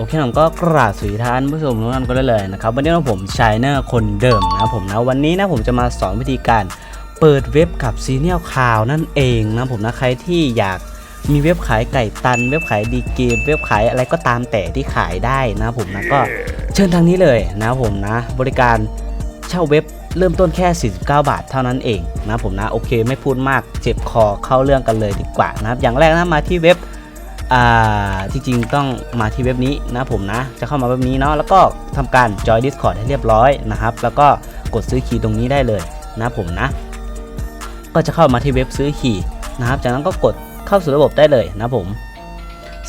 โอเคผมก็กราบสวัสดีท่านผู้ชมทุกท่านก็ได้เลยนะครับวันนี้นะผมชายเนอร์คนเดิมนะครับผมนะวันนี้นะผมจะมาสอนวิธีการเปิดเว็บกับซีเนียลคาวนั่นเองนะผมนะใครที่อยากมีเว็บขายไก่ตัน เว็บขายดีเกมเว็บขายอะไรก็ตามแต่ที่ขายได้นะผมนะก็เชิญทางนี้เลยนะผมนะ บริการเช่าเว็บเริ่มต้นแค่ 49 บาทเท่านั้นเองนะผมนะโอเคไม่พูดมากเจ็บคอเข้าเรื่องกันเลยดีกว่านะครับอย่างแรกนะมาที่เว็บ อ่าจริงๆต้องมาที่เว็บนี้นะผมนะ จะเข้ามาเว็บนี้เนาะแล้วก็ทำการ join Discord ให้เรียบร้อยนะครับ แล้วก็กดซื้อคีย์ตรงนี้ได้เลยนะผมนะ ก็จะเข้ามาที่เว็บซื้อคีย์นะครับ จากนั้นก็กดเข้าสู่ระบบได้เลยนะผม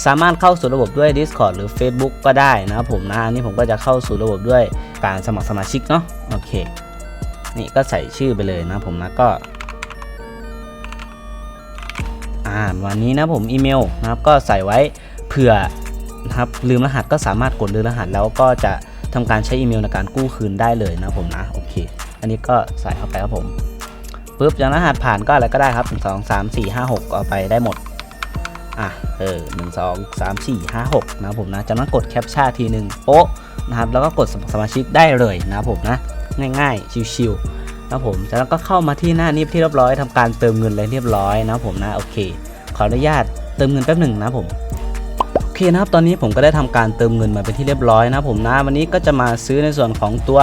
สามารถเข้าสู่ระบบด้วย Discord หรือ Facebook ก็ได้นะครับผมนะอันนี้ผมก็จะเข้าสู่ระบบด้วยการสมัครสมาชิกเนาะโอเค นี่ก็ใส่ชื่อไปเลยนะผมนะก็ อ่าวันนี้นะผมอีเมลนะครับก็ใส่ไว้เผื่อนะครับลืมรหัสก็สามารถกดลืมรหัสแล้วก็จะทำการใช้อีเมลในการกู้คืนได้เลยนะผมนะโอเค อันนี้ก็ใส่เข้าไปครับผมปุ๊บจากรหัสผ่านก็อะไรก็ได้ครับ 1 2 3 4 5 6 เอาไปได้หมด อะ เออ 1 2 3 4 5 6 นะผมนะจากนั้นกดแคปชั่นทีหนึ่งโป๊ะนะครับ แล้วก็กดสมัครสมาชิกได้เลยนะผมนะ ง่ายๆ ชิวๆ นะผมจากนั้นก็เข้ามาที่หน้านี้ที่เรียบร้อยทำการเติมเงินเลยเรียบร้อยนะผมนะโอเค ขออนุญาตเติมเงินแป๊บหนึ่งนะผมโอเคนะครับตอนนี้ผมก็ได้ทำการเติมเงินมาเป็นที่เรียบร้อยนะผมนะวันนี้ก็จะมาซื้อในส่วนของตัว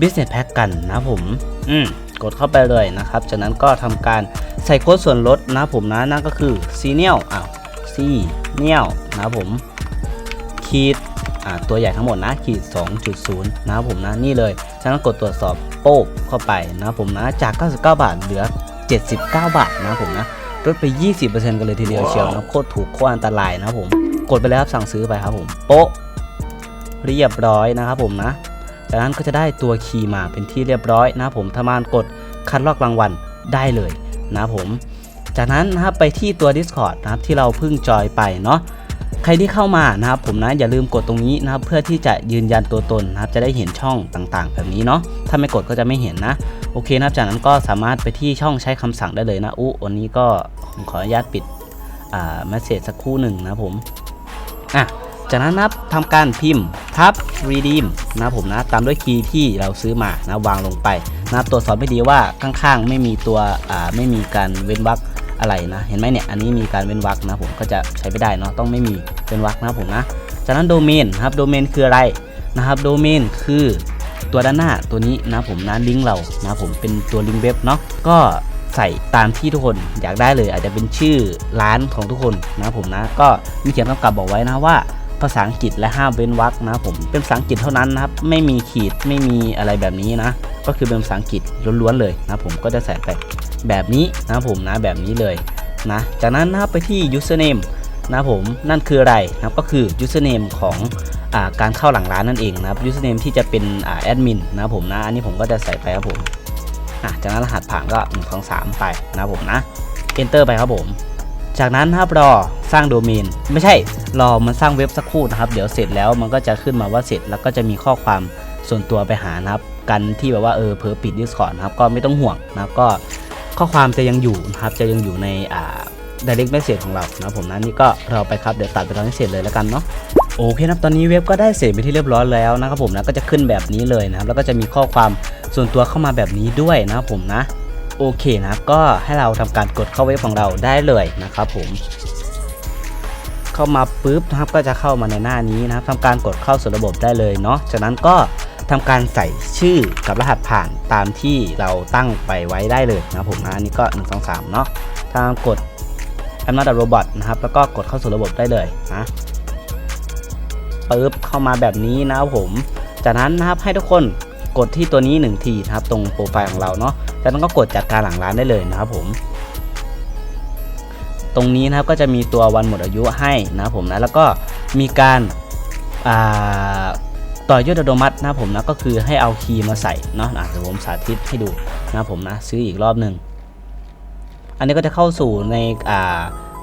business pack กันนะผม อืมกดเข้าไปเลยนะครับ จากนั้นก็ทำการใส่โค้ดส่วนลดนะผมนะนั่นก็คือ c n e l อ้าว c n e l นะครับผมขีด ตัวใหญ่ทั้งหมดนะขีด 2.0 นะครับผมนะนี่เลยจากนั้นกดตรวจสอบโป๊บเข้าไปนะครับผมนะจาก 99 บาทเหลือ 79 บาทนะครับผมนะลดไป 20%กันเลยทีเดียวเชียวนะโคตรถูกโคตรอันตรายนะครับผมกดไปแล้วครับสั่งซื้อไปครับผมโป๊ะเรียบร้อยนะครับผมนะ จากนั้นก็จะได้ตัวคีย์มาเป็นที่เรียบร้อยนะครับผมทำงานกดคัดลอกรางวัลได้เลยนะครับผม จากนั้นนะครับไปที่ตัว Discord นะครับที่เราเพิ่งจอยไปเนาะ ใครที่เข้ามานะครับผมนะอย่าลืมกดตรงนี้นะครับเพื่อที่จะยืนยันตัวตนนะครับจะได้เห็นช่องต่างๆ แบบนี้เนาะถ้าไม่กดก็จะไม่เห็นนะโอเคนะครับจากนั้นก็สามารถไปที่ช่องใช้คำสั่งได้เลยนะอู้วันนี้ก็ผมขออนุญาตปิดอ่าเมสเซจสักครู่หนึ่งนะผมอะจากนั้นนะครับทำการพิมพ์ทับ redeem นะครับผมนะตามด้วยคีย์ที่เราซื้อมานะวางลงไปนะครับตรวจสอบให้ดีว่าข้างๆ ไม่มีตัวอ่าไม่มีการเว้นวรรค อะไรนะ เห็นไหมเนี่ย อันนี้มีการเว้นวรรคนะผมก็จะใช้ไม่ได้เนาะ ต้องไม่มีเว้นวรรคนะผมนะ จากนั้นโดเมนนะครับ โดเมนคืออะไรนะครับ โดเมนคือตัวด้านหน้าตัวนี้นะผมนะลิงก์เรานะผมเป็นตัวลิงก์เว็บเนาะ ก็ใส่ตามที่ทุกคนอยากได้เลย อาจจะเป็นชื่อร้านของทุกคนนะผมนะ ก็มีเขียนกำกับบอกไว้นะว่า ภาษาอังกฤษและห้ามเว้นวรรคนะผมเป็นภาษาอังกฤษเท่านั้นนะครับไม่มีขีดไม่มีอะไรแบบนี้นะ ก็คือเป็นภาษาอังกฤษล้วนๆเลยนะผมก็จะใส่ไปแบบนี้นะผมนะแบบนี้เลยนะจากนั้นนะไปที่ username นะผมนั่นคืออะไรนะก็คือ username ของอการเข้าหลังร้านนั่นเองนะครับ username ที่จะเป็นแอดมินนะผมนะอันนี้ผมก็จะใส่ไปครับผมจากนั้นรหัสผ่านก็1 2 3 ไปนะผมนะ enter ไปครับผม จากนั้นนะครับรอ สร้างโดเมน ไม่ใช่รอมันสร้างเว็บสักครู่นะครับ เดี๋ยวเสร็จแล้วมันก็จะขึ้นมาว่าเสร็จแล้วก็จะมีข้อความส่วนตัวไปหานะครับ กันที่แบบว่าเออเผลอปิด Discord นะครับก็ไม่ต้องห่วงนะครับก็ข้อความจะยังอยู่นะครับจะยังอยู่ในอ่า direct message ของเรานะผมนะนี่ก็เราไปครับเดี๋ยวตัดไปตอนที่เสร็จเลยแล้วกันเนาะโอเคนะครับตอนนี้เว็บก็ได้เสร็จไปที่เรียบร้อยแล้วนะครับผมนะก็จะขึ้นแบบนี้เลยนะครับแล้วก็จะมีข้อความส่วนตัวเข้ามาแบบนี้ด้วยนะครับผมนะโอเคนะครับก็ให้เราทำการกดเข้าเว็บของเราได้เลยนะครับผม เข้ามาปุ๊บนะครับก็จะเข้ามาในหน้านี้นะครับทำการกดเข้าสู่ระบบได้เลยเนาะจากนั้นก็ทำการใส่ชื่อกับรหัสผ่านตามที่เราตั้งไปไว้ได้เลยนะผมอันนี้ก็ 1 2 3 เนาะทางกด I'm not a robot นะครับ แล้วก็กดเข้าสู่ระบบได้เลยนะปุ๊บเข้ามาแบบนี้นะครับผม จากนั้นนะครับให้ทุกคนกดที่ตัวนี้ 1 ทีนะครับ ตรงโปรไฟล์ของเราเนาะจากนั้นก็กดจัดการหลังร้านได้เลยนะครับผม ตรงนี้นะครับก็จะมีตัววันหมดอายุให้นะผมนะแล้วก็มีการาต่อยอดอัตโนมัตินะผมนะก็คือให้เอาคีย์มาใส่เนาะเดี๋ยวผมสาธิตให้ดูนะผมนะซื้ออีกรอบหนึ่งอันนี้ก็จะเข้าสู่ในา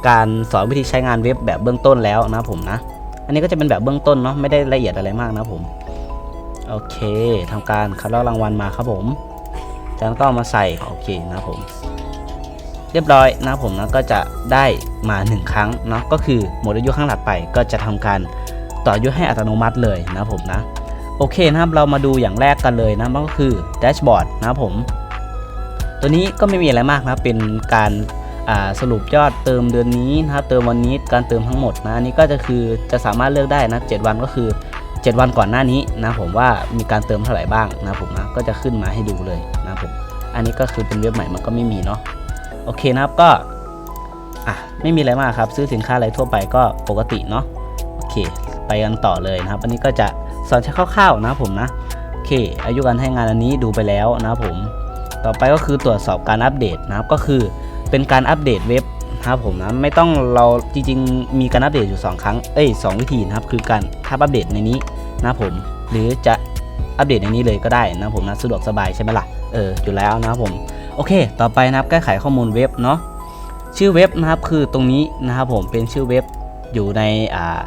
การสอนวิธีใช้งานเว็บแบบเบื้องต้นแล้วนะผมนะ อันนี้ก็จะเป็นแบบเบื้องต้นเนาะไม่ได้ละเอียดอะไรมากนะผมโอเคทำการคัดลอกรางวัลมาครับผมจากนั้นก็เอามาใส่โอเคนะผม เรียบร้อยนะผมนะก็จะได้มา 1 ครั้งเนาะก็คือหมดอายุครั้งถัดไปก็จะทำการต่ออายุให้อัตโนมัติเลยนะผมนะโอเคนะครับเรามาดูอย่างแรกกันเลยนะมันก็คือแดชบอร์ดนะผม ตัวนี้ก็ไม่มีอะไรมากนะเป็นการสรุปยอดเติมเดือนนี้นะครับเติมวันนี้การเติมทั้งหมดนะอันนี้ก็จะคือจะสามารถเลือกได้นะ7วันก็คือ 7 วันก่อนหน้านี้นะผมว่ามีการเติมเท่าไหร่บ้างนะผมนะก็จะขึ้นมาให้ดูเลยนะผมอันนี้ก็คือเป็นเว็บใหม่มันก็ไม่มีเนาะ โอเคนะครับก็อะไม่มีอะไรมากครับ ซื้อสินค้าอะไรทั่วไปก็ปกติเนาะโอเค ไปกันต่อเลยนะครับ อันนี้ก็จะสอนใช้คร่าวๆนะผมนะโอเค อายุการให้งานอันนี้ดูไปแล้วนะผม ต่อไปก็คือตรวจสอบการอัปเดตนะครับก็คือเป็นการอัปเดตเว็บนะครับผมนะไม่ต้องเราจริงๆ มีการอัปเดตอยู่ 2 ครั้งเอ้ยสวิธีนะครับคือการทับอัปเดตในนี้นะผม หรือจะอัปเดตในนี้เลยก็ได้นะผมนะสะดวกสบายใช่ไหมล่ะเอออยู่แล้วนะครับผม โอเค ต่อไปนะครับแก้ไขข้อมูลเว็บเนาะชื่อเว็บนะครับคือตรงนี้นะครับผมเป็นชื่อเว็บอยู่ในอ่า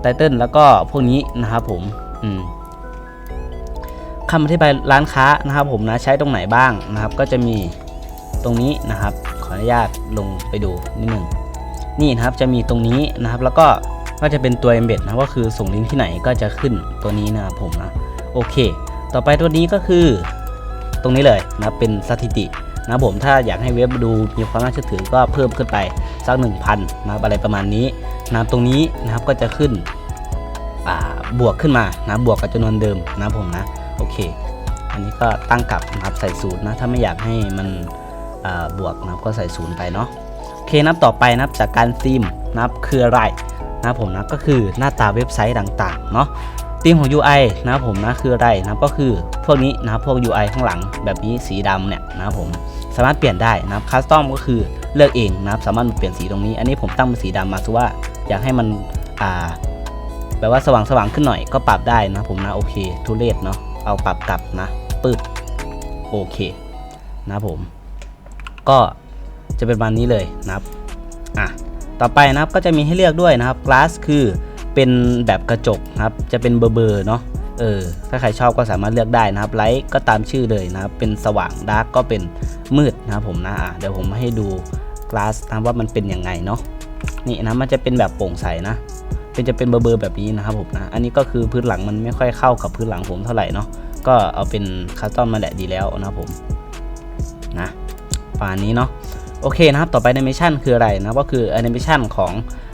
ไตเติลแล้วก็พวกนี้นะครับผมอืมคำอธิบายร้านค้านะครับผมนะใช้ตรงไหนบ้างนะครับ ก็จะมีตรงนี้นะครับ ขออนุญาตลงไปดูนิดหนึ่งนี่นะครับจะมีตรงนี้นะครับ แล้วก็ก็จะเป็นตัว embed นะก็คือส่งลิงก์ที่ไหนก็จะขึ้นตัวนี้นะครับผมนะโอเค ต่อไปตัวนี้ก็คือ ตรงนี้เลยนะเป็นสถิติ นะผมถ้าอยากให้เว็บดูมีความน่าเชื่อถือก็เพิ่มขึ้นไปสัก 1,000นะครับอะไรประมาณนี้นะครับตรงนี้นะครับก็จะขึ้นบวกขึ้นมานะบวกกับจำนวนเดิมนะผมนะโอเค อันนี้ก็ตั้งกลับนะครับใส่ศูนย์นะถ้าไม่อยากให้มันบวกนะครับก็ใส่ศูนย์ไปเนาะโอเคนับต่อไปนับจากการธีมนับคืออะไรนะผมนะก็คือหน้าตาเว็บไซต์ต่างๆเนาะธีมของ UI นะผมนะคืออะไรนับก็คือพวกนี้นะพวก UI ข้างหลังแบบนี้สีดำเนี่ยนะผม สามารถเปลี่ยนได้นะครับคัสตอมก็คือเลือกเองนะครับสามารถเปลี่ยนสีตรงนี้ อันนี้ผมตั้งเป็นสีดำมาถือว่าอยากให้มันอ่าแบบว่าสว่างสว่างๆขึ้นหน่อยก็ปรับได้นะผมนะโอเคทุเรศเนาะเอาปรับกลับนะปึ๊บโอเคนะผม ก็จะเป็นวันนี้เลยนะครับอะต่อไปนะครับก็จะมีให้เลือกด้วยนะครับ glass คือเป็นแบบกระจกนะครับ จะเป็นเบอร์เบอร์เนาะ เออถ้าใครชอบก็สามารถเลือกได้นะครับไลท์ก็ตามชื่อเลยนะครับเป็นสว่างดาร์กก็เป็นมืดนะครับผมนะเดี๋ยวผมให้ดู glass นะว่ามันเป็นยังไงเนาะนี่นะมันจะเป็นแบบโปร่งใสนะเป็นจะเป็นเบอร์เบอร์แบบนี้นะครับผมนะอันนี้ก็คือพื้นหลังมันไม่ค่อยเข้ากับพื้นหลังผมเท่าไหร่เนาะก็เอาเป็นคัสตอมมาแหละดีแล้วนะครับผมนะประมาณนี้เนาะโอเคนะครับต่อไปแอนิเมชันคืออะไรนะก็คือแอนิเมชันของ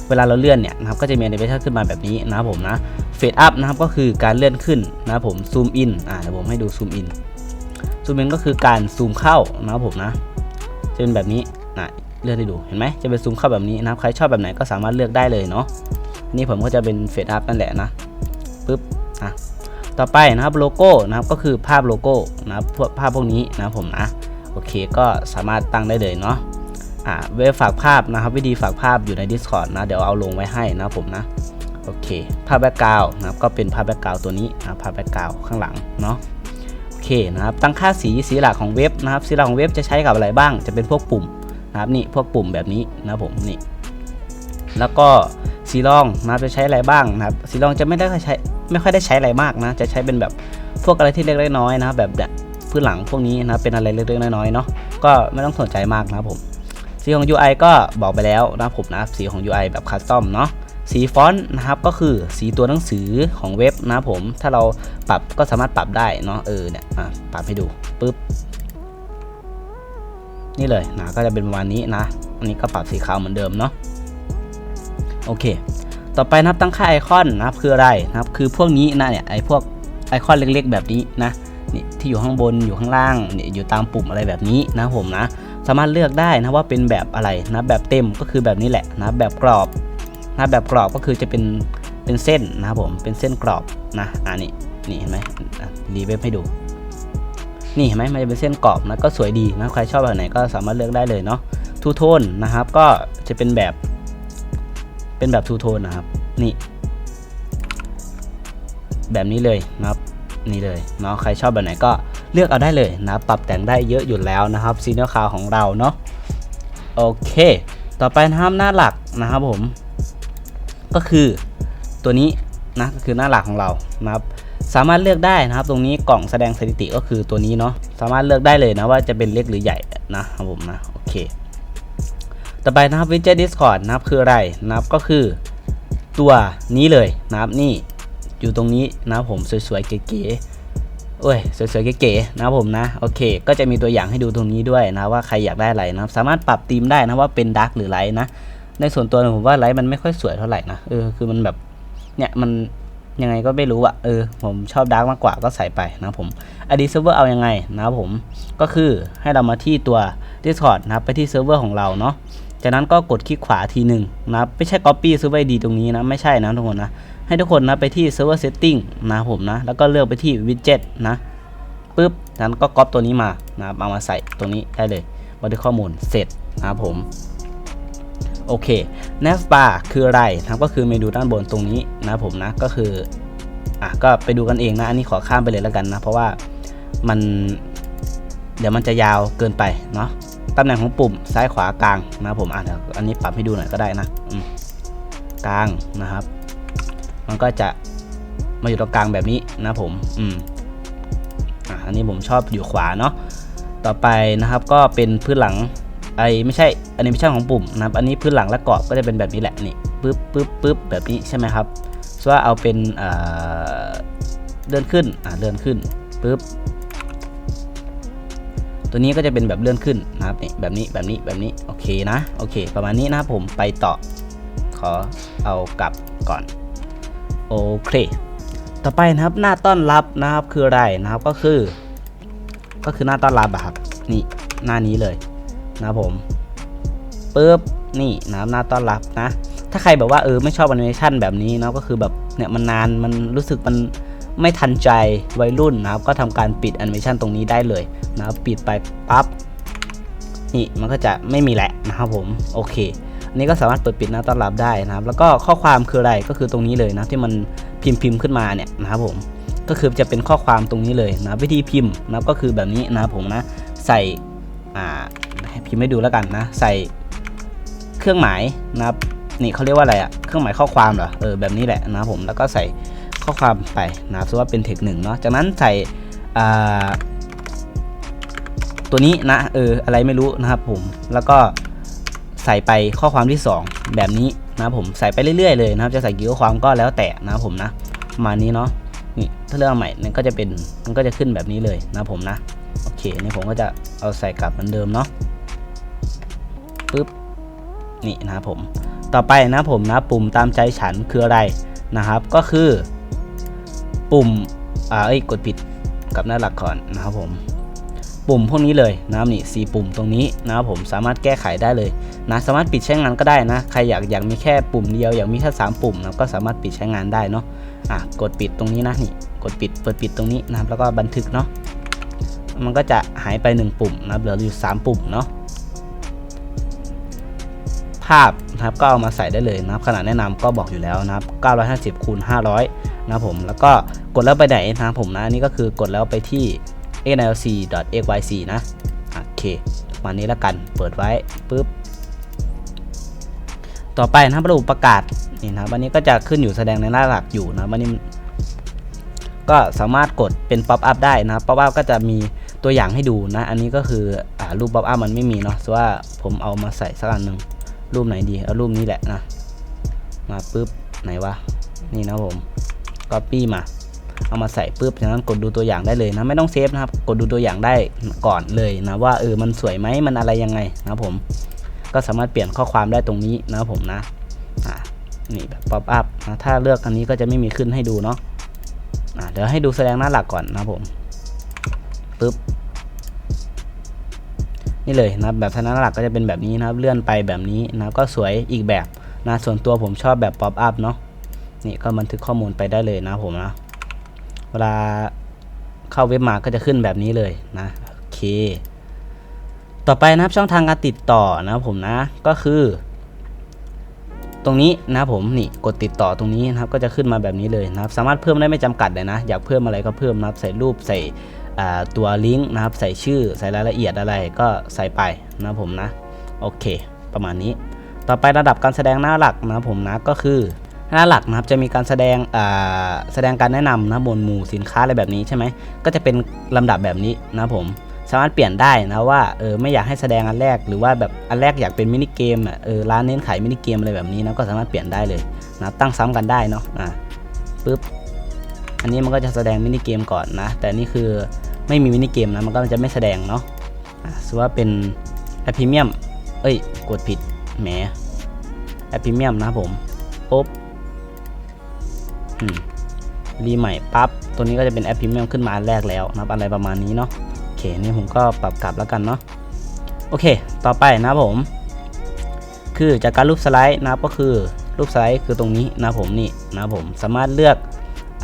เวลาเราเลื่อนเนี่ยนะครับก็จะมีแอนิเมชันขึ้นมาแบบนี้นะครับผมนะเฟดอัพนะครับก็คือการเลื่อนขึ้นนะครับผมซูมอินอ่าเดี๋ยวผมให้ดูซูมอินซูมอินก็คือการซูมเข้านะครับผมนะ จะเป็นแบบนี้นะเลื่อนให้ดูเห็นไหมจะเป็นซูมเข้าแบบนี้นะครับใครชอบแบบไหนก็สามารถเลือกได้เลยเนาะนี่ผมก็จะเป็นเฟดอัพนั่นแหละนะปึ๊บอะต่อไปนะครับโลโก้นะครับก็คือภาพโลโก้นะครับภาพพวกนี้นะผมนะโอเคก็สามารถตั้งได้เลยเนาะ อ่าเว็บฝากภาพนะครับ วิธีฝากภาพอยู่ใน Discord นะ เดี๋ยวเอาลงไว้ให้นะผมนะ โอเค ภาพแบ็กกราวนะครับ ก็เป็นภาพแบ็กกราวตัวนี้นะภาพแบ็กกราวข้างหลังเนาะโอเคนะครับ ตั้งค่าสีสีหลักของเว็บนะครับ สีหลักของเว็บจะใช้กับอะไรบ้าง จะเป็นพวกปุ่มนะครับ นี่พวกปุ่มแบบนี้นะผมนี่ แล้วก็สีรองนะครับจะใช้อะไรบ้างนะครับ สีรองจะไม่ได้ใช้ไม่ค่อยได้ใช้อะไรมากนะ จะใช้เป็นแบบพวกอะไรที่เล็กๆน้อยๆนะครับแบบพื้นหลังพวกนี้นะเป็นอะไรเล็กๆน้อยๆเนาะก็ไม่ต้องสนใจมากนะครับผม สีของ UI ก็บอกไปแล้วนะผมนะสีของ UI แบบคัสตอมเนาะสีฟอนต์นะครับก็คือสีตัวหนังสือของเว็บนะผมถ้าเราปรับก็สามารถปรับได้เนาะเออเนี่ยอะปรับให้ดูปึ๊บนี่เลยนะก็จะเป็นประมาณนี้นะ อันนี้ก็ปรับสีขาวเหมือนเดิมเนาะโอเค ต่อไปนะครับตั้งค่าไอคอนนะครับคืออะไรนะครับคือพวกนี้นะเนี่ยไอพวกไอคอนเล็กๆ แบบนี้นะนี่ที่อยู่ข้างบนอยู่ข้างล่างเนี่ยอยู่ตามปุ่มอะไรแบบนี้นะผมนะ สามารถเลือกได้นะว่าเป็นแบบอะไรนะแบบเต็มก็คือแบบนี้แหละนะแบบกรอบนะแบบกรอบก็คือจะเป็นเป็นเส้นนะครับผมเป็นเส้นกรอบนะอ่านี่นี่เห็นไหมอะรีเว็บให้ดู นี่เห็นไหมมันจะเป็นเส้นกรอบนะก็สวยดีนะใครชอบแบบไหนก็สามารถเลือกได้เลยเนาะทูโทนนะครับก็จะเป็นแบบ เป็นแบบทูโทนนะครับนี่ แบบนี้เลยนะครับนี่เลยเนาะใครชอบแบบไหนก็ เลือกเอาได้เลยนะปรับแต่งได้เยอะอยู่แล้วนะครับซีเนียร์คาวของเราเนาะโอเค ต่อไปนะครับหน้าหลักนะครับผม ก็คือตัวนี้นะก็คือหน้าหลักของเรานะครับสามารถเลือกได้นะครับ ตรงนี้กล่องแสดงสถิติก็คือตัวนี้เนาะสามารถเลือกได้เลยนะว่าจะเป็นเล็กหรือใหญ่นะครับผมนะโอเค ต่อไปนะครับวิดเจ็ต Discord นะครับคืออะไรนะครับก็คือตัวนี้เลยนะครับนี่อยู่ตรงนี้นะครับผมสวยๆเก๋ๆ โอ้ยสวยๆเก๋ๆนะผมนะโอเค ก็จะมีตัวอย่างให้ดูตรงนี้ด้วยนะว่าใครอยากได้อะไรนะครับสามารถปรับธีมได้นะว่าเป็นดาร์กหรือไลท์นะในส่วนตัวผมว่าไลท์มันไม่ค่อยสวยเท่าไหร่นะเออคือมันแบบเนี่ยมันยังไงก็ไม่รู้อะเออผมชอบดาร์กมากกว่าก็ใส่ไปนะครับผม ID server เอายังไงนะผมก็คือให้เรามาที่ตัว Discord นะครับไปที่เซิร์ฟเวอร์ของเราเนาะ จากนั้นก็กดคลิกขวาทีหนึ่งนะไม่ใช่ Copy Server ID ตรงนี้นะไม่ใช่นะทุกคนนะให้ทุกคนนะไปที่ Server Setting นะผมนะแล้วก็เลือกไปที่ Widget นะปึ๊บจากนั้นก็ก๊อปตัวนี้มานะครับเอามาใส่ตรงนี้ได้เลยบันทึกข้อมูลเสร็จนะครับผมโอเค n a v bar คืออะไรนะก็คือเมนูด้านบนตรงนี้นะผมนะก็คืออะก็ไปดูกันเองนะ อันนี้ขอข้ามไปเลยแล้วกันนะ เพราะว่ามันเดี๋ยวมันจะยาวเกินไปเนาะ ตำแหน่งของปุ่มซ้ายขวากลางนะผมอะอันนี้ปรับให้ดูหน่อยก็ได้นะกลางนะครับ มันก็จะมาอยู่ตรงกลางแบบนี้นะผมอืมอะอันนี้ผมชอบอยู่ขวาเนาะต่อไปนะครับก็เป็นพื้นหลังไอไม่ใช่แอนิเมชันของปุ่มนะครับอันนี้พื้นหลังและกรอบก็จะเป็นแบบนี้แหละนี่ปึ๊บปึ๊บปึ๊บแบบนี้ใช่ไหมครับส่วนเอาเป็นเลื่อนขึ้นอ่าเลื่อนขึ้นปึ๊บ ตัวนี้ก็จะเป็นแบบเลื่อนขึ้นนะครับนี่แบบนี้แบบนี้แบบนี้โอเคนะโอเค ประมาณนี้นะครับผมไปต่อ ขอเอากลับก่อนโอเค ต่อไปนะครับหน้าต้อนรับนะครับคืออะไรนะครับก็คือ ก็คือหน้าต้อนรับอะครับนี่หน้านี้เลยนะครับผมปึ๊บนี่นะครับหน้าต้อนรับนะ ถ้าใครแบบว่าเออไม่ชอบแอนิเมชันแบบนี้นะก็คือแบบเนี่ยมันนานมันรู้สึกมันไม่ทันใจวัยรุ่นนะครับ ก็ทำการปิดแอนิเมชันตรงนี้ได้เลย นะครับปิดไปปั๊บนี่มันก็จะไม่มีแหละนะครับผมโอเคอันนี้ก็สามารถเปิดปิดหน้าต้อนรับได้นะครับ แล้วก็ข้อความคืออะไรก็คือตรงนี้เลยนะที่มันพิมพ์พิมพ์ขึ้นมาเนี่ยนะครับผมก็คือจะเป็นข้อความตรงนี้เลยนะวิธีพิมพ์นะก็คือแบบนี้นะครับผมนะใส่อ่าพิมพ์ให้ดูแล้วกันนะ ใส่เครื่องหมายนะครับนี่เขาเรียกว่าอะไรอะเครื่องหมายข้อความเหรอเออแบบนี้แหละนะครับผมแล้วก็ใส่ข้อความไปนะครับสมมติว่าเป็นเทคหนึ่งเนาะจากนั้นใส่อ่า ตัวนี้นะเอออะไรไม่รู้นะครับผมแล้วก็ใส่ไปข้อความที่ 2 แบบนี้นะผมใส่ไปเรื่อยๆเลยนะครับ จะใส่กี่ข้อความก็แล้วแต่นะผมนะมานี้เนาะนี่ถ้าเลือกใหม่เนี่ยก็จะเป็นมันก็จะขึ้นแบบนี้เลยนะผมนะโอเคนี่ผมก็จะเอาใส่กลับเหมือนเดิมเนาะปึ๊บนี่นะผม ต่อไปนะผมนะปุ่มตามใจฉันคืออะไรนะครับ ก็คือ ปุ่มอ่าเอ้ยกดผิดกับหน้าหลักก่อนนะครับผม ปุ่มพวกนี้เลยนะครับนี่สีปุ่มตรงนี้นะครับผมสามารถแก้ไขได้เลยนะสามารถปิดใช้งานก็ได้นะ ใครอยากอยากมีแค่ปุ่มเดียวอยากมีแค่สามปุ่มนะก็สามารถปิดใช้งานได้เนาะอะกดปิดตรงนี้นะนี่กดปิดเปิดปิดตรงนี้นะครับแล้วก็บันทึกเนาะมันก็จะหายไป 1 ปุ่มนะครับเหลืออยู่ 3 ปุ่มเนาะภาพนะครับก็เอามาใส่ได้เลยนะครับขนาดแนะนำก็บอกอยู่แล้วนะครับ950คูณ500 นะผมแล้วก็กดแล้วไปไหนนะผมนะอันนี่ก็คือกดแล้วไปที่ nlc.xyz นะโอเคมานี้แล้วกันเปิดไว้ปุ๊บต่อไปนะครับระบบประกาศนี่นะวันนี้ก็จะขึ้นอยู่แสดงในหน้าหลักอยู่นะวันนี้ก็สามารถกดเป็นป๊อปอัพได้นะครับป๊อปอัพก็จะมีตัวอย่างให้ดูนะ อันนี้ก็คืออรูปป๊อปอัพมันไม่มีเนาะแต่ว่าผมเอามาใส่สักอันหนึ่งรูปไหนดีเอารูปนี้แหละนะ มาปุ๊บไหนวะนี่นะผม copy มา เอามาใส่ปุ๊บจากนั้นกดดูตัวอย่างได้เลยนะไม่ต้องเซฟนะครับ กดดูตัวอย่างได้ก่อนเลยนะว่าเออมันสวยไหมมันอะไรยังไงนะผม ก็สามารถเปลี่ยนข้อความได้ตรงนี้นะผมนะอ่านี่แบบป๊อปอัพนะถ้าเลือกอันนี้ก็จะไม่มีขึ้นให้ดูเนาะอะเดี๋ยวให้ดูแสดงหน้าหลักก่อนนะผมปึ๊บนี่เลยนะแบบแสดงหน้าหลักก็จะเป็นแบบนี้นะครับ เลื่อนไปแบบนี้นะก็สวยอีกแบบนะส่วนตัวผมชอบแบบป๊อปอัพเนาะนี่ก็บันทึกข้อมูลไปได้เลยนะผมนะ เวลาเข้าเว็บมาก็จะขึ้นแบบนี้เลยนะโอเค ต่อไปนะครับช่องทางการติดต่อนะครับผมนะก็คือ ตรงนี้นะครับผมนี่กดติดต่อตรงนี้นะครับก็จะขึ้นมาแบบนี้เลยนะครับ สามารถเพิ่มได้ไม่จำกัดเลยนะ อยากเพิ่มอะไรก็เพิ่มนะครับใส่รูปใส่ตัวลิงก์นะครับใส่ชื่อใส่รายละเอียดอะไรก็ใส่ไปนะครับผมนะโอเค ประมาณนี้ ต่อไประดับการแสดงหน้าหลักนะครับผมนะก็คือ หน้าหลักนะครับจะมีการแสดงแสดงการแนะนำนะหมวดหมู่สินค้าอะไรแบบนี้ใช่ไหมก็จะเป็นลำดับแบบนี้นะผมสามารถเปลี่ยนได้นะว่าเออไม่อยากให้แสดงอันแรกหรือว่าแบบอันแรกอยากเป็นมินิเกมอะเออร้านเน้นขายมินิเกมอะไรแบบนี้นะก็สามารถเปลี่ยนได้เลยนะตั้งซ้ำกันได้เนาะอะปึ๊บอันนี้มันก็จะแสดงมินิเกมก่อนนะแต่นี่คือไม่มีมินิเกมนะมันก็จะไม่แสดงเนาะอะสว่าเป็นแอปพรีเมียมเอ้ยกดผิดแหมแอปพรีเมียมนะผมปุ๊บอืม รีใหม่ปั๊บตัวนี้ก็จะเป็นแอปพรีเมียมขึ้นมาอันแรกแล้วนะครับอะไรประมาณนี้เนาะโอเคนี่ผมก็ปรับกลับแล้วกันเนาะโอเค ต่อไปนะผม คือจากการรูปสไลด์นะก็คือรูปสไลด์คือตรงนี้นะผมนี่นะผมสามารถเลือก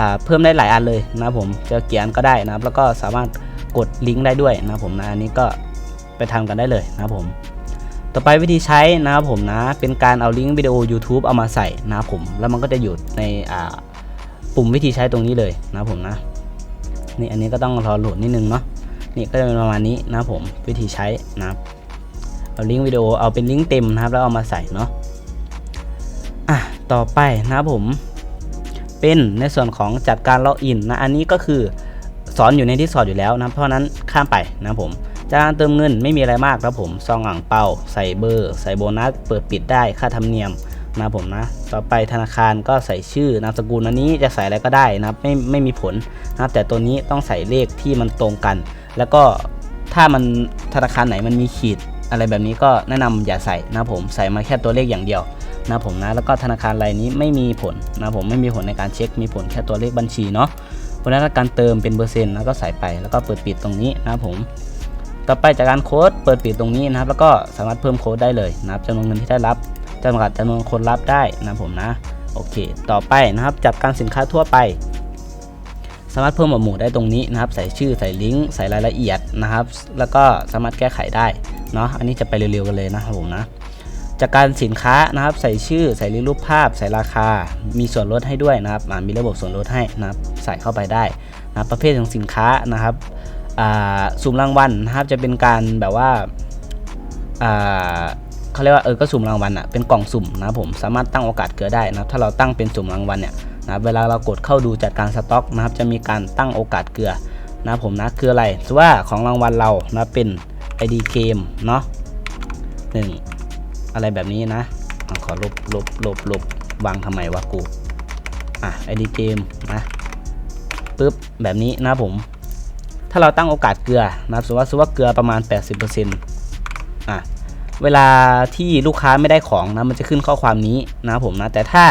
อเพิ่มได้หลายอันเลยนะผมจะเกียนก็ได้นะครับ แล้วก็สามารถกดลิงก์ได้ด้วยนะผมนะอันนี้ก็ไปทำกันได้เลยนะผมต่อไปวิธีใช้นะครับผมนะเป็นการเอาลิงก์วิดีโอ YouTube เอามาใส่นะครับผมแล้วมันก็จะอยู่ในอ่า ปุ่มวิธีใช้ตรงนี้เลยนะผมนะนี่อันนี้ก็ต้องรอโหลดนิดนึงเนาะนี่ก็จะเป็นประมาณนี้นะผมวิธีใช้นะครับเอาลิงก์วิดีโอเอาเป็นลิงก์เต็มนะครับแล้วเอามาใส่เนาะอะต่อไปนะครับผม เป็นในส่วนของจัดการล็อกอินนะอันนี้ก็คือสอนอยู่ในที่สอนอยู่แล้วนะเพราะนั้นข้ามไปนะผมจากการเติมเงินไม่มีอะไรมากครับผมซองอ่างเปาใส่เบอร์ ใส่โบนัส เปิดปิดได้ค่าธรรมเนียม นะผมนะต่อไปธนาคารก็ใส่ชื่อนามสกุลอันนี้จะใส่อะไรก็ได้นะครับไม่ไม่มีผลนะแต่ตัวนี้ต้องใส่เลขที่มันตรงกัน แล้วก็ถ้ามันธนาคารไหนมันมีขีดอะไรแบบนี้ก็แนะนำอย่าใส่นะผมใส่มาแค่ตัวเลขอย่างเดียวนะผมนะแล้วก็ธนาคารรายนี้ไม่มีผลนะผมไม่มีผลในการเช็ค มีผลแค่ตัวเลขบัญชีเนาะเพราะฉะนั้นการเติมเป็นเปอร์เซ็นต์แล้วก็ใส่ไปแล้วก็เปิดปิดตรงนี้นะผม ต่อไปจากการโค้ดเปิดปิดตรงนี้นะครับ แล้วก็สามารถเพิ่มโค้ดได้เลยนะครับจำนวนเงินที่ได้รับ จำกัดจำนวนคนรับได้นะผมนะโอเค ต่อไปนะครับจัดการสินค้าทั่วไป สามารถเพิ่มหมวดหมู่ได้ตรงนี้นะครับ ใส่ชื่อใส่ลิงก์ใส่รายละเอียดนะครับ แล้วก็สามารถแก้ไขได้เนาะอันนี้จะไปเร็วๆกันเลยนะครับผมนะจากการสินค้านะครับใส่ชื่อใส่ลิงก์รูปภาพ ใส่ราคา มีส่วนลดให้ด้วยนะครับมีระบบส่วนลดให้นะครับใส่เข้าไปได้นะประเภทของสินค้านะครับอ่าสุ่มรางวัลนะครับจะเป็นการแบบว่าอ่า เขาเรียกว่าเออก็สุ่มรางวัลอะเป็นกล่องสุ่มนะผมสามารถตั้งโอกาสเกิดได้นะครับถ้าเราตั้งเป็นสุ่มรางวัลเนี่ยนะเวลาเรากดเข้าดูจัดการสต็อกนะครับจะมีการตั้งโอกาสเกลือนะผมนะคืออะไรสว่าของรางวัลเรานะเป็น ID เกมเนาะหนึ่งอะไรแบบนี้นะขอลบลบลบลบวางทำไมวะกูอะ ID เกมนะปึ๊บแบบนี้นะผม ถ้าเราตั้งโอกาสเกลือนะสมมติว่าสมมติว่าเกลือประมาณ 80%อะ เวลาที่ลูกค้าไม่ได้ของนะมันจะขึ้นข้อความนี้นะครับผมนะแต่ถ้า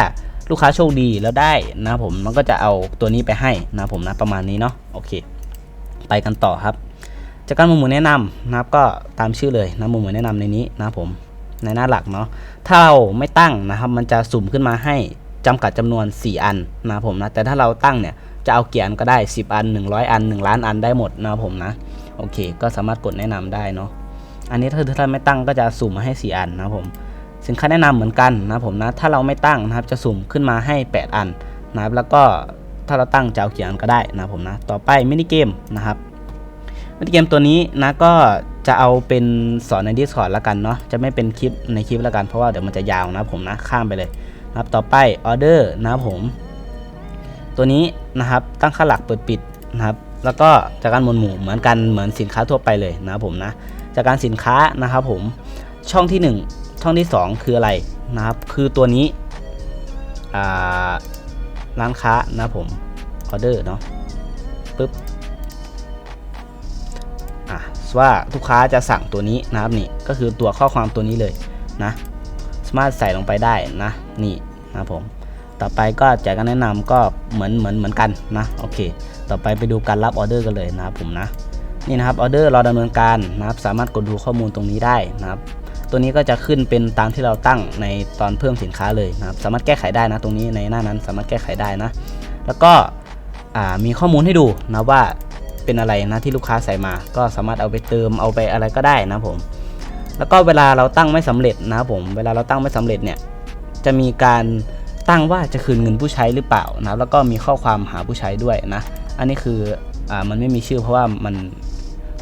ลูกค้าโชคดีแล้วได้นะผมมันก็จะเอาตัวนี้ไปให้นะผมนะประมาณนี้เนาะโอเค ไปกันต่อครับ จากการมุนหมุนแนะนำนะครับก็ตามชื่อเลยนะมุนหมุนแนะนำในนี้นะผมในหน้าหลักเนาะถ้าเราไม่ตั้งนะครับมันจะสุ่มขึ้นมาให้จำกัดจำนวน 4 อันนะผมนะแต่ถ้าเราตั้งเนี่ยจะเอาเกียนก็ได้ 10 อัน 100 อัน 1 ล้านอันได้หมดนะผมนะโอเค ก็สามารถกดแนะนำได้เนาะ อันนี้ถ้าถ้าไม่ตั้งก็จะสุ่มมาให้ 4 อันนะครับผมสินค้าแนะนำเหมือนกันนะผมนะถ้าเราไม่ตั้งนะครับจะสุ่มขึ้นมาให้ 8 อันนะครับแล้วก็ถ้าเราตั้งจะเอากี่อันก็ได้นะผมนะต่อไปมินิเกมนะครับมินิเกมตัวนี้นะก็จะเอาเป็นสอนใน Discord ล้วกันเนาะจะไม่เป็นคลิปในคลิปล้วกันเพราะว่าเดี๋ยวมันจะยาวนะผมนะข้ามไปเลยนะครับต่อไปออเดอร์นะครับผม ตัวนี้นะครับตั้งค่าหลักเปิดปิดนะครับแล้วก็จากการหมวดหมู่เหมือนกันเหมือนสินค้าทั่วไปเลยนะครับผมนะ จากการสินค้านะครับผมช่องที่ 1 ช่องที่ 2 คืออะไรนะครับ คือตัวนี้ร้านค้านะผมออเดอร์เนาะปึ๊บอะว่าลูกค้าจะสั่งตัวนี้นะครับนี่ก็คือตัวข้อความตัวนี้เลยนะสามารถใส่ลงไปได้นะนี่นะผมต่อไปก็จากการแนะนำก็เหมือนเหมือนเหมือนกันนะโอเค ต่อไปไปดูการรับออเดอร์กันเลยนะครับผมนะ นี่นะครับออเดอร์รอดำเนินการนะครับ สามารถกดดูข้อมูลตรงนี้ได้นะครับ ตัวนี้ก็จะขึ้นเป็นตามที่เราตั้งในตอนเพิ่มสินค้าเลยนะครับ สามารถแก้ไขได้นะตรงนี้ในหน้านั้นสามารถแก้ไขได้นะ แล้วก็มีข้อมูลให้ดูนะว่าเป็นอะไรนะที่ลูกค้าใส่มา ก็สามารถเอาไปเติมเอาไปอะไรก็ได้นะผมแล้วก็เวลาเราตั้งไม่สำเร็จนะครับผม เวลาเราตั้งไม่สำเร็จเนี่ย จะมีการตั้งว่าจะคืนเงินผู้ใช้หรือเปล่านะครับ แล้วก็มีข้อความหาผู้ใช้ด้วยนะ อันนี้คืออ่ามันไม่มีชื่อเพราะว่ามัน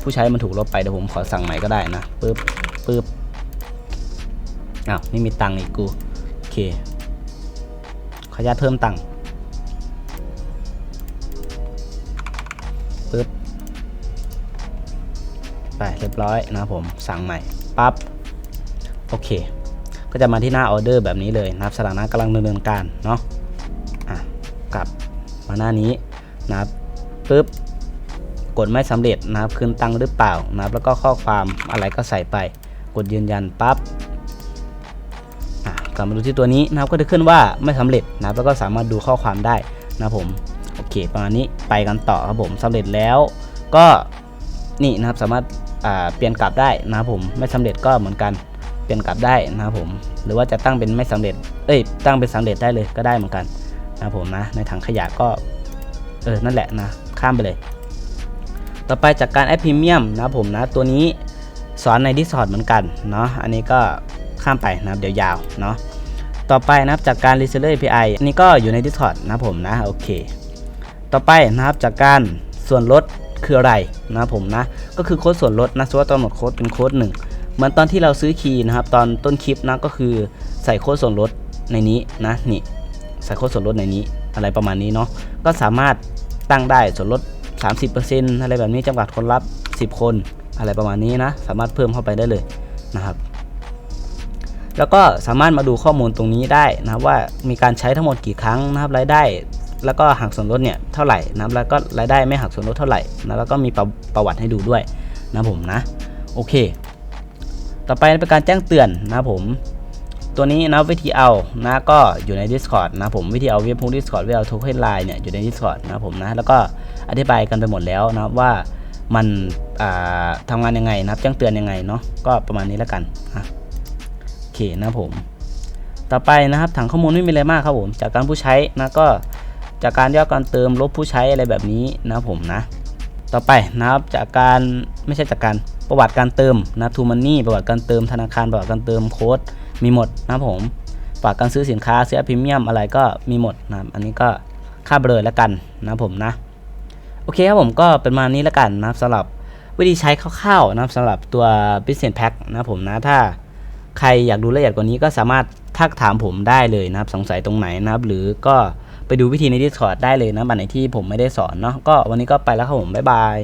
ผู้ใช้มันถูกลบไปเดี๋ยวผมขอสั่งใหม่ก็ได้นะปึ๊บปึ๊บอ้าวไม่มีตังค์อีกกูโอเคขออนุญาตเพิ่มตังค์ปึ๊บไปเรียบร้อยนะครับผมสั่งใหม่ปั๊บโอเค ก็จะมาที่หน้าออเดอร์แบบนี้เลยนะครับสถานะกำลังดำเนินการเนาะอะกลับมาหน้านี้นะครับปุ๊บ กดไม่สำเร็จนะครับคืนตังค์หรือเปล่านะครับแล้วก็ข้อความอะไรก็ใส่ไป กดยืนยันปั๊บกลับมาดูที่ตัวนี้นะครับก็จะขึ้นว่าไม่สำเร็จนะครับแล้วก็สามารถดูข้อความได้นะผมโอเคประมาณนี้ไปกันต่อครับผมสำเร็จแล้วก็นี่นะครับสามารถาเปลี่ยนกลับได้นะครับผมไม่สำเร็จก็เหมือนกันเปลี่ยนกลับได้นะครับผมหรือว่าจะตั้งเป็นไม่สำเร็จเอ้ยตั้งเป็นสำเร็จได้เลยก็ได้เหมือนกันนะครับผมนะในถังขยะก็เออนั่นแหละนะข้ามไปเลย ต่อไปจากการแอดพรีเมียมนะผมนะตัวนี้สอนใน Discord เหมือนกันเนาะอันนี้ก็ข้ามไปนะครับเดี๋ยวยาวเนาะต่อไปนะครับจากการ Reseller API อันนี้ก็อยู่ใน Discord นะผมนะโอเค ต่อไปนะครับจากการส่วนลดคืออะไรนะผมนะ ก็คือโค้ดส่วนลดนะสมมติว่าตอนหมดโค้ดเป็นโค้ดหนึ่งเหมือนตอนที่เราซื้อคีย์นะครับ ตอนต้นคลิปนะก็คือใส่โค้ดส่วนลดในนี้นะนี่ใส่โค้ดส่วนลดในนี้อะไรประมาณนี้เนาะก็สามารถตั้งได้ส่วนลด 30%อะไรแบบนี้จำกัดคนรับ 10 คนอะไรประมาณนี้นะ สามารถเพิ่มเข้าไปได้เลยนะครับ แล้วก็สามารถมาดูข้อมูลตรงนี้ได้นะครับว่ามีการใช้ทั้งหมดกี่ครั้งนะครับรายได้ แล้วก็หักส่วนลดเนี่ยเท่าไหร่นะแล้วก็รายได้ไม่หักส่วนลดเท่าไหร่นะแล้วก็มีประประวัติให้ดูด้วยนะผมนะ โอเค ต่อไปเป็นการแจ้งเตือนนะผม ตัวนี้นะวิธีเอานะก็อยู่ใน Discord นะผมวิธีเอาเว็บพวก Discord วิธีเอาโทเค็นไลน์เนี่ยอยู่ใน Discord นะผมนะแล้วก็อธิบายกันไปหมดแล้วนะว่ามันทำงานยังไงนะครับแจ้งเตือนยังไงเนาะก็ประมาณนี้แล้วกันนะโอเคนะผม ต่อไปนะครับถังข้อมูลไม่มีอะไรมากครับผม จากการผู้ใช้นะก็จากการย่อการเติมลบผู้ใช้อะไรแบบนี้นะผมนะ ต่อไปนะครับจากการไม่ใช่จากการประวัติการเติมนะทูมันนี่ประวัติการเติมธนาคารประวัติการเติมโค้ด มีหมดนะผมประวัติการซื้อสินค้าซื้อพรีเมียมอะไรก็มีหมดนะอันนี้ก็ค่าเบลอแล้วกันนะผมนะ โอเคครับผมก็เป็นประมาณนี้แล้วกันนะสำหรับวิธีใช้คร่าวๆนะครับสำหรับตัว Business Pack นะผมนะถ้าใครอยากดูละเอียดกว่านี้ก็สามารถทักถามผมได้เลยนะครับสงสัยตรงไหนนะครับ หรือก็ไปดูวิธีใน Discord ได้เลยนะบันไหนที่ผมไม่ได้สอนเนาะก็วันนี้ก็ไปแล้วครับผมบ๊ายบาย